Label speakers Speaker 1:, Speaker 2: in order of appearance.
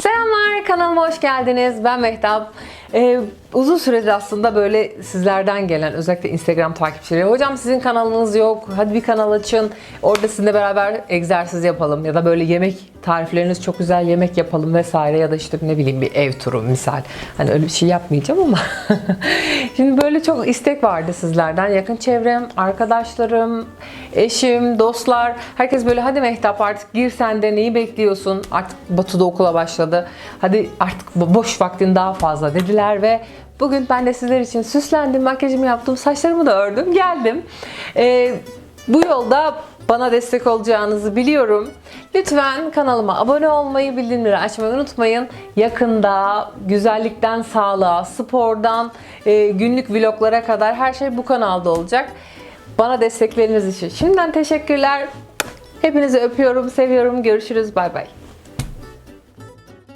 Speaker 1: Selamlar kanalıma hoş geldiniz. Ben Mehtap. Ee, uzun süredir aslında böyle sizlerden gelen özellikle Instagram takipçileri. Hocam sizin kanalınız yok. Hadi bir kanal açın. Orada sizinle beraber egzersiz yapalım. Ya da böyle yemek tarifleriniz çok güzel yemek yapalım vesaire. Ya da işte ne bileyim bir ev turu misal. Hani öyle bir şey yapmayacağım ama. Şimdi böyle çok istek vardı sizlerden. Yakın çevrem, arkadaşlarım, eşim, dostlar. Herkes böyle hadi Mehtap artık gir sen de neyi bekliyorsun? Artık Batu'da okula başladı. Hadi artık bo- boş vaktin daha fazla dediler ve bugün ben de sizler için süslendim, makyajımı yaptım, saçlarımı da ördüm, geldim. Ee, bu yolda bana destek olacağınızı biliyorum. Lütfen kanalıma abone olmayı, bildirimleri açmayı unutmayın. Yakında güzellikten sağlığa, spordan e, günlük vloglara kadar her şey bu kanalda olacak. Bana destekleriniz için şimdiden teşekkürler. Hepinizi öpüyorum, seviyorum. Görüşürüz. Bay bay.